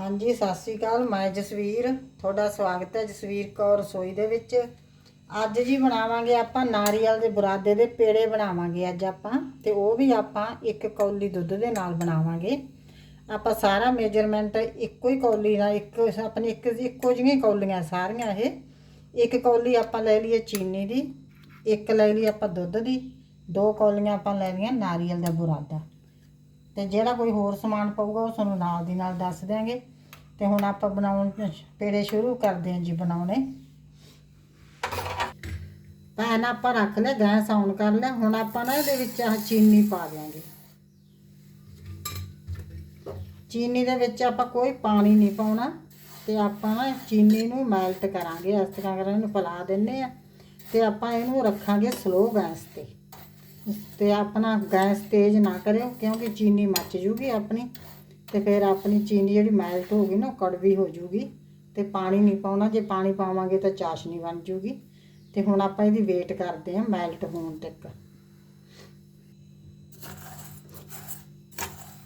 ਹਾਂਜੀ, ਸਤਿ ਸ੍ਰੀ ਅਕਾਲ। ਮੈਂ ਜਸਵੀਰ। ਤੁਹਾਡਾ ਸਵਾਗਤ ਹੈ ਜਸਵੀਰ ਕੌਰ ਰਸੋਈ ਦੇ ਵਿੱਚ। ਅੱਜ ਜੀ ਬਣਾਵਾਂਗੇ ਆਪਾਂ ਨਾਰੀਅਲ ਦੇ ਬੁਰਾਦੇ ਦੇ ਪੇੜੇ ਬਣਾਵਾਂਗੇ ਅੱਜ ਆਪਾਂ, ਤੇ ਉਹ ਵੀ ਆਪਾਂ ਇੱਕ ਕੌਲੀ ਦੁੱਧ ਦੇ ਨਾਲ ਬਣਾਵਾਂਗੇ। ਆਪਾਂ ਸਾਰਾ ਮੇਜਰਮੈਂਟ ਇੱਕੋ ਹੀ ਕੌਲੀ ਨਾਲ, ਇੱਕ ਆਪਣੀ ਇੱਕ, ਇੱਕੋ ਜਿਹੀਆਂ ਕੌਲੀਆਂ ਸਾਰੀਆਂ ਇਹ। ਇੱਕ ਕੌਲੀ ਆਪਾਂ ਲੈ ਲਈਏ ਚੀਨੀ ਦੀ, ਇੱਕ ਲੈ ਲਈ ਆਪਾਂ ਦੁੱਧ ਦੀ, ਦੋ ਕੌਲੀਆਂ ਆਪਾਂ ਲੈ ਲਈਆਂ ਨਾਰੀਅਲ ਦਾ ਬੁਰਾਦਾ। ਤੇ ਜਿਹੜਾ ਕੋਈ ਹੋਰ ਸਮਾਨ ਪਊਗਾ ਉਹ ਤੁਹਾਨੂੰ ਨਾਲ ਦੀ ਨਾਲ ਦੱਸ ਦਿਆਂਗੇ। ਤੇ ਹੁਣ ਆਪਾਂ ਬਣਾਉਣ ਪੇੜੇ ਸ਼ੁਰੂ ਕਰਦੇ ਹਾਂ ਜੀ ਬਣਾਉਣੇ। ਪੈਨ ਆਪਾਂ ਰੱਖ ਲਿਆ ਗੈਸ ਆਨ ਕਰ ਲਿਆ ਹੁਣ ਆਪਾਂ ਨਾ ਇਹਦੇ ਵਿੱਚ ਆਹ ਚੀਨੀ ਪਾ ਦਿਆਂਗੇ। ਚੀਨੀ ਦੇ ਵਿੱਚ ਆਪਾਂ ਕੋਈ ਪਾਣੀ ਨਹੀਂ ਪਾਉਣਾ ਤੇ ਆਪਾਂ ਨਾ ਚੀਨੀ ਨੂੰ ਮੈਲਟ ਕਰਾਂਗੇ। ਇਸ ਤਰ੍ਹਾਂ ਕਰਾਂਗੇ ਇਹਨੂੰ ਪਿਲਾ ਦਿੰਨੇ ਆ। ਤੇ ਆਪਾਂ ਇਹਨੂੰ ਰੱਖਾਂਗੇ ਸਲੋ ਗੈਸ ਤੇ। ਤੇ ਆਪਣਾ ਗੈਸ ਤੇਜ਼ ਨਾ ਕਰਿਓ, ਕਿਉਂਕਿ ਚੀਨੀ ਮੱਚ ਜੂਗੀ ਆਪਣੀ, ਤੇ ਫਿਰ ਆਪਣੀ ਚੀਨੀ ਜਿਹੜੀ ਮੈਲਟ ਹੋ ਗਈ ਨਾ, ਉਹ ਕੜਵੀ ਹੋ ਜੂਗੀ, ਤੇ ਪਾਣੀ ਨਹੀਂ ਪਾਉਣਾ, ਜੇ ਪਾਣੀ ਪਾਵਾਂਗੇ ਤਾਂ ਚਾਸ਼ਨੀ ਬਣ ਜੂਗੀ, ਤੇ ਹੁਣ ਆਪਾਂ ਇਹਦੀ ਵੇਟ ਕਰਦੇ ਹਾਂ ਮੈਲਟ ਹੋਣ ਤੱਕ।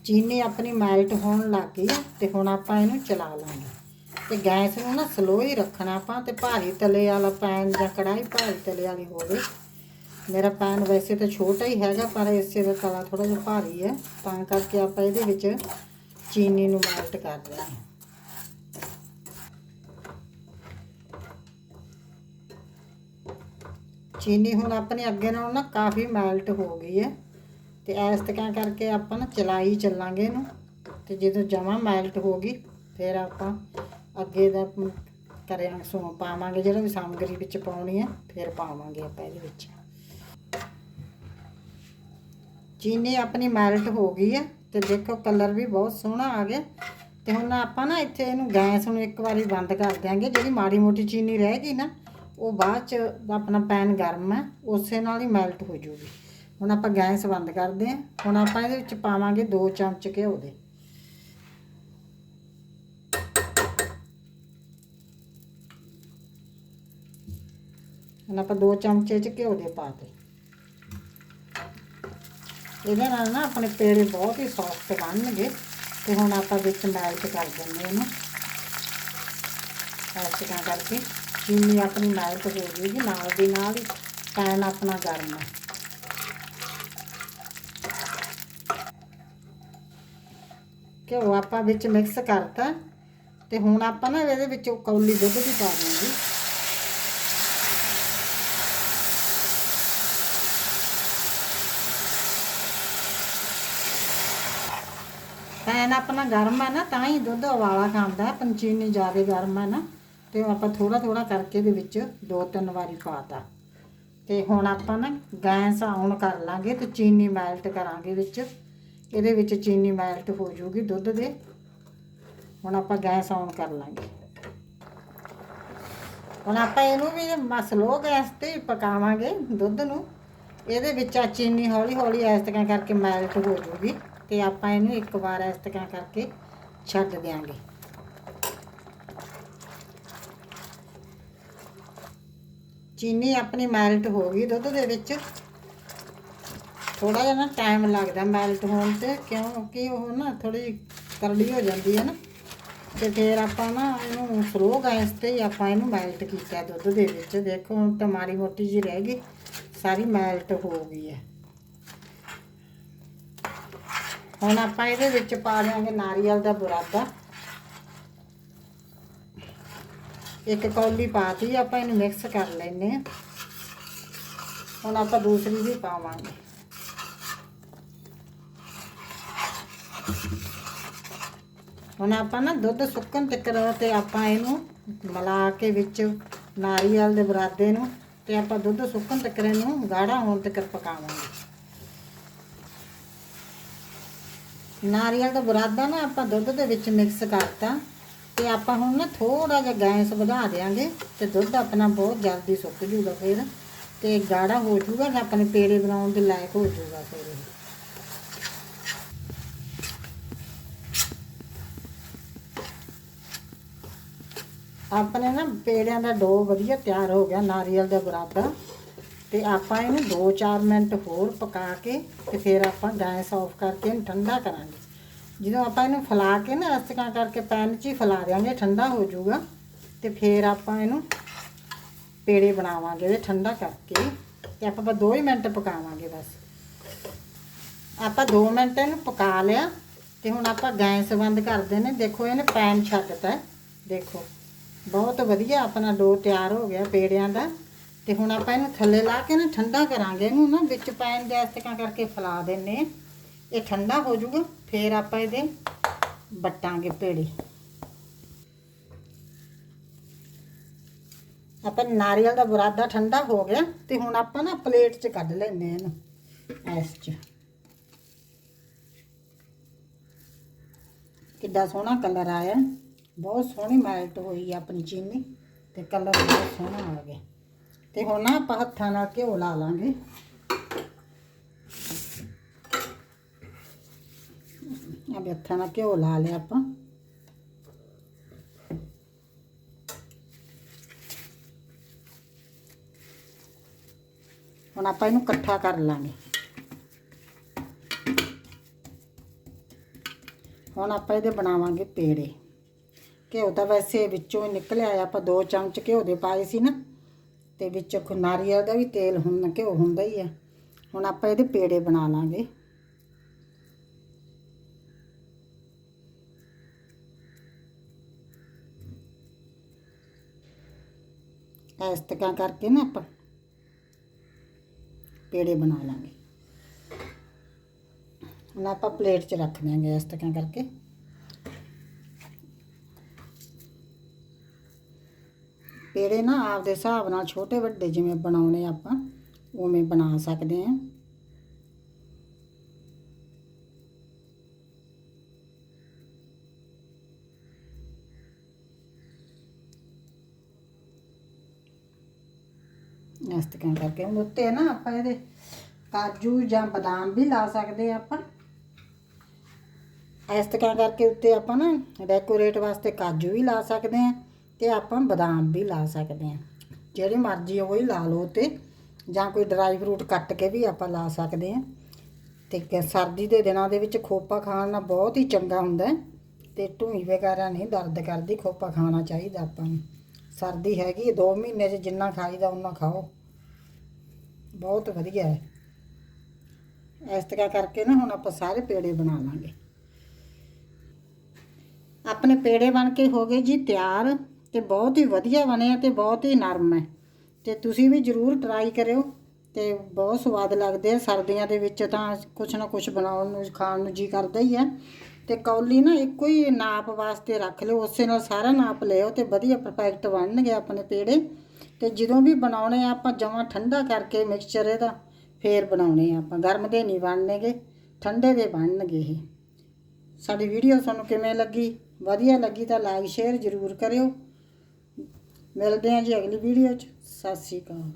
ਚੀਨੀ ਆਪਣੀ ਮੈਲਟ ਹੋਣ ਲੱਗ ਗਈ ਹੈ ਤੇ ਹੁਣ ਆਪਾਂ ਇਹਨੂੰ ਚਲਾ ਲਾਂਗੇ। ਤੇ ਗੈਸ ਨੂੰ ਨਾ ਸਲੋ ਹੀ ਰੱਖਣਾ ਆਪਾਂ, ਤੇ ਭਾਰੀ ਤਲੇ ਵਾਲਾ ਪੈਨ ਜਾਂ ਕੜਾਈ ਭਾਰੀ ਤਲੇ ਵਾਲੀ ਹੋਵੇ ਮੇਰਾ ਪੈਨ ਵੈਸੇ ਤਾਂ ਛੋਟਾ ਹੀ ਹੈਗਾ, ਪਰ ਇਸੇ ਦਾ ਤਲਾ ਥੋੜਾ ਜਿਹਾ ਭਾਰੀ ਹੈ। ਤਾਂ ਕਰਕੇ ਆਪਾਂ ਇਹਦੇ ਵਿੱਚ ਚੀਨੀ ਨੂੰ ਮੈਲਟ ਕਰ ਰਹੇ ਹਾਂ ਚੀਨੀ ਹੁਣ ਆਪਣੇ ਅੱਗੇ ਨਾਲੋਂ ਨਾ ਕਾਫੀ ਮੈਲਟ ਹੋ ਗਈ ਹੈ। ਤੇ ਇਸ ਤਰ੍ਹਾਂ ਕਰਕੇ ਆਪਾਂ ਨਾ ਚਲਾਈ ਚੱਲਾਂਗੇ ਇਹਨੂੰ। ਤੇ ਜਦੋਂ ਜਮਾ ਮੈਲਟ ਹੋ ਗਈ, ਫਿਰ ਆਪਾਂ ਅੱਗੇ ਦਾ ਕਰਿਆ ਸੋ ਪਾਵਾਂਗੇ, ਜਿਹੜਾ ਵੀ ਸਾਮਗਰੀ ਵਿੱਚ ਪਾਉਣੀ ਹੈ, ਫਿਰ ਪਾਵਾਂਗੇ ਆਪਾਂ ਇਹਦੇ ਵਿੱਚ। ਚੀਨੀ ਆਪਣੀ ਮੈਲਟ ਹੋ ਗਈ ਹੈ ਤੇ ਦੇਖੋ ਕਲਰ ਵੀ ਬਹੁਤ ਸੋਹਣਾ ਆ ਗਿਆ। ਤੇ ਹੁਣ ਆਪਾਂ ਨਾ ਇੱਥੇ ਇਹਨੂੰ ਗੈਸ ਨੂੰ ਇੱਕ ਵਾਰੀ ਬੰਦ ਕਰ ਦਿਆਂਗੇ, ਜਿਹੜੀ ਮਾੜੀ ਮੋਟੀ ਚੀਨੀ ਰਹਿ ਗਈ ਨਾ, ਉਹ ਬਾਅਦ ਚ ਆਪਣਾ ਪੈਨ ਗਰਮ ਹੈ ਉਸੇ ਨਾਲ ਹੀ ਮੈਲਟ ਹੋ ਜੂਗੀ। ਹੁਣ ਆਪਾਂ ਗੈਸ ਬੰਦ ਕਰਦੇ ਹਾਂ ਹੁਣ ਆਪਾਂ ਇਹਦੇ ਵਿੱਚ ਪਾਵਾਂਗੇ 2 ਚਮਚ ਘਿਓ ਦੇ ਹੁਣ ਆਪਾਂ 2 ਚਮਚੇ ਚ ਘਿਓ ਦੇ ਪਾਤੇ ਇਹਦੇ ਨਾਲ ਨਾ ਆਪਣੇ ਪੇੜੇ ਬਹੁਤ ਹੀ ਸੌਫਟ ਬਣਨਗੇ ਤੇ ਹੁਣ ਆਪਾਂ ਵਿੱਚ ਮੈਲਟ ਕਰ ਦਿੰਦੇ ਇਹਨੂੰ। ਇਸ ਤਰ੍ਹਾਂ ਕਰਕੇ ਚੀਨੀ ਆਪਣੀ ਮੈਲਟ ਹੋ ਜੂਗੀ ਨਾਲ ਦੀ ਨਾਲ ਹੀ ਪੈਨ ਆਪਣਾ ਗਰਮ ਹੈ। ਘਿਓ ਆਪਾਂ ਵਿੱਚ ਮਿਕਸ ਕਰਤਾ ਤੇ ਹੁਣ ਆਪਾਂ ਨਾ ਇਹਦੇ ਵਿੱਚ ਕੌਲੀ ਦੁੱਧ ਵੀ ਪਾ ਦਿਆਂਗੇ ਪੈਨ ਆਪਣਾ ਗਰਮ ਹੈ ਨਾ, ਤਾਂ ਹੀ ਦੁੱਧ ਉਬਾਲਾ ਖਾਂਦਾ ਹੈ ਪੰਚੀਨੀ ਜ਼ਿਆਦਾ ਗਰਮ ਹੈ ਨਾ, ਤੇ ਆਪਾਂ ਥੋੜਾ ਥੋੜਾ ਕਰਕੇ ਇਹਦੇ ਵਿੱਚ ਦੋ ਤਿੰਨ ਵਾਰੀ ਪਾਤਾ ਤੇ। ਹੁਣ ਆਪਾਂ ਨਾ ਗੈਸ ਆਨ ਕਰ ਲਾਂਗੇ ਤੇ ਚੀਨੀ ਮੈਲਟ ਕਰਾਂਗੇ ਵਿੱਚ। ਇਹਦੇ ਵਿੱਚ ਚੀਨੀ ਮੈਲਟ ਹੋ ਜੂਗੀ ਦੁੱਧ ਦੇ। ਹੁਣ ਆਪਾਂ ਗੈਸ ਆਨ ਕਰ ਲਾਂਗੇ। ਹੁਣ ਆਪਾਂ ਇਹਨੂੰ ਵੀ ਮਸਲੋ ਗੈਸ ਤੇ ਪਕਾਵਾਂਗੇ ਦੁੱਧ ਨੂੰ। ਇਹਦੇ ਵਿੱਚ ਆ ਚੀਨੀ ਹੌਲੀ ਹੌਲੀ ਇਸ ਤਰ੍ਹਾਂ ਕਰਕੇ ਮੈਲਟ ਹੋ ਜੂਗੀ। ਤੇ ਆਪਾਂ ਇਹਨੂੰ ਇੱਕ ਵਾਰ ਇਸ ਤਰ੍ਹਾਂ ਕਰਕੇ ਛੱਡ ਦਿਆਂਗੇ। ਚੀਨੀ ਆਪਣੀ ਮੈਲਟ ਹੋ ਗਈ ਦੁੱਧ ਦੇ ਵਿੱਚ। ਥੋੜਾ ਜਿਹਾ ਨਾ ਟਾਈਮ ਲੱਗਦਾ ਮੈਲਟ ਹੋਣ ਤੇ, ਕਿਉਂਕਿ ਉਹ ਨਾ ਥੋੜੀ ਕਰੜੀ ਹੋ ਜਾਂਦੀ ਹੈ ਨਾ। ਤੇ ਫਿਰ ਆਪਾਂ ਨਾ ਇਹਨੂੰ ਸਲੋ ਗੈਸ ਤੇ ਹੀ ਆਪਾਂ ਇਹਨੂੰ ਮੈਲਟ ਕੀਤਾ ਦੁੱਧ ਦੇ ਵਿੱਚ। ਦੇਖੋ ਹੁਣ ਤਾਂ ਮਾੜੀ ਮੋਟੀ ਜੀ ਰਹਿ ਗਈ, ਸਾਰੀ ਮੈਲਟ ਹੋ ਗਈ ਹੈ। ਹੁਣ ਆਪਾਂ ਇਹਦੇ ਵਿੱਚ ਪਾ ਦਿਆਂਗੇ ਨਾਰੀਅਲ ਦਾ ਬੁਰਾਦਾ। ਇੱਕ ਕੌਲੀ ਪਾਤੀ, ਆਪਾਂ ਇਹਨੂੰ ਮਿਕਸ ਕਰ ਲੈਨੇ ਆ ਹੁਣ ਆਪਾਂ ਦੂਸਰੀ ਵੀ ਪਾਵਾਂਗੇ। ਹੁਣ ਆਪਾਂ ਨਾ ਦੁੱਧ ਸੁੱਕਣ ਤੱਕ ਤੇ ਆਪਾਂ ਇਹਨੂੰ ਮਿਲਾ ਕੇ ਵਿੱਚ ਨਾਰੀਅਲ ਦੇ ਬਰਾਦੇ ਨੂੰ ਤੇ ਆਪਾਂ ਦੁੱਧ ਸੁੱਕਣ ਤੱਕ ਇਹਨੂੰ ਗਾੜਾ ਹੋਣ ਤੱਕ ਪਕਾਵਾਂਗੇ। ਨਾਰੀਅਲ ਦਾ ਬਰਾਦਾ ਨਾ ਆਪਾਂ ਦੁੱਧ ਦੇ ਵਿੱਚ ਮਿਕਸ ਕਰਤਾ ਤੇ ਆਪਾਂ ਹੁਣ ਨਾ ਥੋੜਾ ਜਿਹਾ ਗੈਸ ਵਧਾ ਦੇਾਂਗੇ ਤੇ ਦੁੱਧ ਆਪਣਾ ਬਹੁਤ ਜਲਦੀ ਸੁੱਕ ਜੂਗਾ ਫਿਰ ਤੇ ਗਾੜਾ ਹੋ ਜੂਗਾ ਤੇ ਆਪਣੇ ਪੇੜੇ ਬਣਾਉਣ ਦੇ ਲਾਇਕ ਹੋ ਜੂਗਾ ਫਿਰ ਇਹ। ਆਪਣੇ ਨਾ ਪੇੜਿਆਂ ਦਾ ਡੋ ਵਧੀਆ ਤਿਆਰ ਹੋ ਗਿਆ ਨਾਰੀਅਲ ਦਾ ਬਰਾਦਾ ਤੇ ਆਪਾਂ ਇਹਨੂੰ 2-4 ਮਿੰਟ ਹੋਰ ਪਕਾ ਕੇ ਤੇ ਫਿਰ ਆਪਾਂ ਗੈਸ ਆਫ ਕਰਕੇ ਇਹਨੂੰ ਠੰਡਾ ਕਰਾਂਗੇ। ਜਦੋਂ ਆਪਾਂ ਇਹਨੂੰ ਫਲਾ ਕੇ ਨਾ ਇਸ ਕਰਕੇ ਪੈਨ 'ਚ ਹੀ ਫੈਲਾ ਦਿਆਂਗੇ, ਠੰਡਾ ਹੋ ਜਾਊਗਾ। ਤੇ ਫਿਰ ਆਪਾਂ ਇਹਨੂੰ ਪੇੜੇ ਬਣਾਵਾਂਗੇ ਇਹ ਠੰਡਾ ਕਰਕੇ। ਤੇ ਆਪਾਂ ਬਸ 2 ਹੀ ਮਿੰਟ ਪਕਾਵਾਂਗੇ ਬਸ। ਆਪਾਂ 2 ਮਿੰਟ ਇਹਨੂੰ ਪਕਾ ਲਿਆ ਤੇ ਹੁਣ ਆਪਾਂ ਗੈਸ ਬੰਦ ਕਰਦੇ ਨੇ। ਦੇਖੋ ਇਹਨੇ ਪੈਨ ਛੱਡਤਾ ਦੇਖੋ, ਬਹੁਤ ਵਧੀਆ ਆਪਣਾ ਡੋ ਤਿਆਰ ਹੋ ਗਿਆ ਪੇੜਿਆਂ ਦਾ। ਤੇ ਹੁਣ ਆਪਾਂ ਇਹਨੂੰ ਥੱਲੇ ਲਾ ਕੇ ਨਾ ਠੰਡਾ ਕਰਾਂਗੇ ਇਹਨੂੰ ਨਾ, ਵਿੱਚ ਪੈਨ ਦੇ ਇਸ ਤਰ੍ਹਾਂ ਕਰਕੇ ਫੈਲਾ ਦਿੰਨੇ ਆ। ਇਹ ਠੰਡਾ ਹੋ ਜਾਊਗਾ, ਫਿਰ ਆਪਾਂ ਇਹਦੇ ਬੱਟਾਂਗੇ ਪੇੜੇ। ਆਪਾਂ ਨਾਰੀਅਲ ਦਾ ਬੁਰਾਦਾ ਠੰਡਾ ਹੋ ਗਿਆ ਤੇ ਹੁਣ ਆਪਾਂ ਨਾ ਪਲੇਟ 'ਚ ਕੱਢ ਲੈਨੇ ਆ ਇਹਨੂੰ ਐਸ 'ਚ। ਕਿੱਡਾ ਸੋਹਣਾ ਕਲਰ ਆਇਆ। ਬਹੁਤ ਸੋਹਣੀ ਮੈਲਟ ਹੋਈ ਆਪਣੀ ਚੀਨੀ ਤੇ ਕਲਰ ਬਹੁਤ ਸੋਹਣਾ ਆ ਗਿਆ। ਤੇ ਹੁਣ ਨਾ ਆਪਾਂ ਹੱਥਾਂ ਨਾਲ ਘਿਓ ਲਾ ਲਾਂਗੇ। ਆ ਵੀ ਹੱਥਾਂ ਨਾਲ ਘਿਓ ਲਾ ਲਿਆ ਆਪਾਂ। ਹੁਣ ਆਪਾਂ ਇਹਨੂੰ ਇਕੱਠਾ ਕਰ ਲਾਂਗੇ। ਹੁਣ ਆਪਾਂ ਇਹਦੇ ਬਣਾਵਾਂਗੇ ਪੇੜੇ। ਘਿਓ ਤਾਂ ਵੈਸੇ ਵਿੱਚੋਂ ਹੀ ਨਿਕਲਿਆ ਆ, ਆਪਾਂ ਦੋ ਚਮਚ ਘਿਓ ਦੇ ਪਾਏ ਸੀ ਨਾ। ਤੇ ਵਿੱਚ ਖੁ- ਨਾਰੀਅਲ ਦਾ ਵੀ ਤੇਲ ਹੁੰਦਾ ਘਿਓ ਹੁੰਦਾ ਹੀ ਆ। ਹੁਣ ਆਪਾਂ ਇਹਦੇ ਪੇੜੇ ਬਣਾ ਲਾਂਗੇ। ਇਸ ਤਰ੍ਹਾਂ ਕਰਕੇ ਨਾ ਆਪਾਂ ਪੇੜੇ ਬਣਾ ਲਾਂਗੇ। ਹੁਣ ਆਪਾਂ ਪਲੇਟ 'ਚ ਰੱਖ ਦਿਆਂਗੇ ਇਸ ਤਰ੍ਹਾਂ ਕਰਕੇ। ਪੇੜੇ ਨਾ ਆਪਦੇ ਹਿਸਾਬ ਨਾਲ ਛੋਟੇ ਵੱਡੇ ਜਿਵੇਂ ਬਣਾਉਣੇ ਆਪਾਂ, ਉਵੇਂ ਬਣਾ ਸਕਦੇ ਹਾਂ। ਇਸ ਤਰ੍ਹਾਂ ਕਰਕੇ ਹੁਣ ਉੱਤੇ ਨਾ ਆਪਾਂ ਇਹਦੇ ਕਾਜੂ ਜਾਂ ਬਦਾਮ ਵੀ ਲਾ ਸਕਦੇ ਆ ਆਪਾਂ। ਇਸ ਤਰ੍ਹਾਂ ਕਰਕੇ ਉੱਤੇ ਆਪਾਂ ਨਾ ਡੈਕੋਰੇਟ ਵਾਸਤੇ ਕਾਜੂ ਵੀ ਲਾ ਸਕਦੇ ਆ ਤੇ ਆਪਾਂ ਬਦਾਮ ਵੀ ਲਾ ਸਕਦੇ ਆ ਜਿਹੜੇ ਮਰਜ਼ੀ ਉਹ ਹੀ ਲਾ ਲਓ ਤੇ ਜਾਂ ਕੋਈ ਡਰਾਈ ਫਰੂਟ ਕੱਟ ਕੇ ਵੀ ਆਪਾਂ ਲਾ ਸਕਦੇ ਆ ਤੇ ਕ- ਸਰਦੀ ਦੇ ਦਿਨਾਂ ਦੇ ਵਿੱਚ ਖੋਪਾ ਖਾਣ ਨਾਲ ਬਹੁਤ ਹੀ ਚੰਗਾ ਹੁੰਦਾ ਹੈ ਤੇ ਢੂਈ ਵਗੈਰਾ ਨਹੀਂ ਦਰਦ ਕਰਦੀ, ਖੋਪਾ ਖਾਣਾ ਚਾਹੀਦਾ ਆਪਾਂ ਨੂੰ। ਸਰਦੀ ਹੈਗੀ 2 ਮਹੀਨੇ 'ਚ ਜਿੰਨਾ ਖਾਈਦਾ ਉਨਾ ਖਾਓ। ਬਹੁਤ ਵਧੀਆ ਹੈ। ਇਸ ਤਰ੍ਹਾਂ ਕਰਕੇ ਨਾ ਹੁਣ ਆਪਾਂ ਸਾਰੇ ਪੇੜੇ ਬਣਾ ਲਾਂਗੇ। ਆਪਣੇ ਪੇੜੇ ਬਣ ਕੇ ਹੋ ਗਏ ਜੀ ਤਿਆਰ। ਤੇ ਬਹੁਤ ਹੀ ਵਧੀਆ ਬਣਿਆ ਆ ਤੇ ਬਹੁਤ ਹੀ ਨਰਮ ਹੈ ਤੇ ਤੁਸੀਂ ਵੀ ਜਰੂਰ ਟਰਾਈ ਕਰਿਓ ਤੇ ਬਹੁਤ ਸਵਾਦ ਲੱਗਦੇ ਆ ਸਰਦੀਆਂ ਦੇ ਵਿੱਚ ਤਾਂ ਕੁਛ ਨਾ ਕੁਛ ਬਣਾਉਣ ਨੂੰ, ਖਾਣ ਨੂੰ ਜੀ ਕਰਦਾ ਹੀ ਹੈ ਤੇ ਕੌਲੀ ਨਾ ਇੱਕੋ ਹੀ ਨਾਪ ਵਾਸਤੇ ਰੱਖ ਲਿਓ, ਉਸੇ ਨਾਲ ਸਾਰਾ ਨਾਪ ਲਿਓ ਤੇ ਵਧੀਆ ਪਰਫੈਕਟ ਬਣਨਗੇ ਆਪਣੇ ਪੇੜੇ। ਤੇ ਜਦੋਂ ਵੀ ਬਣਾਉਣੇ ਆ ਆਪਾਂ ਜਮਾਂ ਠੰਡਾ ਕਰਕੇ ਮਿਕਸਚਰ ਇਹਦਾ, ਫੇਰ ਬਣਾਉਣੇ ਆ ਆਪਾਂ। ਗਰਮ ਦੇ ਨਹੀਂ ਬਣਨਗੇ, ਠੰਡੇ ਦੇ ਬਣਨਗੇ ਇਹ। ਸਾਡੀ ਵੀਡੀਓ ਤੁਹਾਨੂੰ ਕਿਵੇਂ ਲੱਗੀ? ਵਧੀਆ ਲੱਗੀ ਤਾਂ ਲਾਈਕ ਸ਼ੇਅਰ ਜ਼ਰੂਰ ਕਰਿਓ। ਮਿਲਦੇ ਹਾਂ ਜੀ ਅਗਲੀ ਵੀਡੀਓ 'ਚ। ਸਤਿ ਸ਼੍ਰੀ ਅਕਾਲ।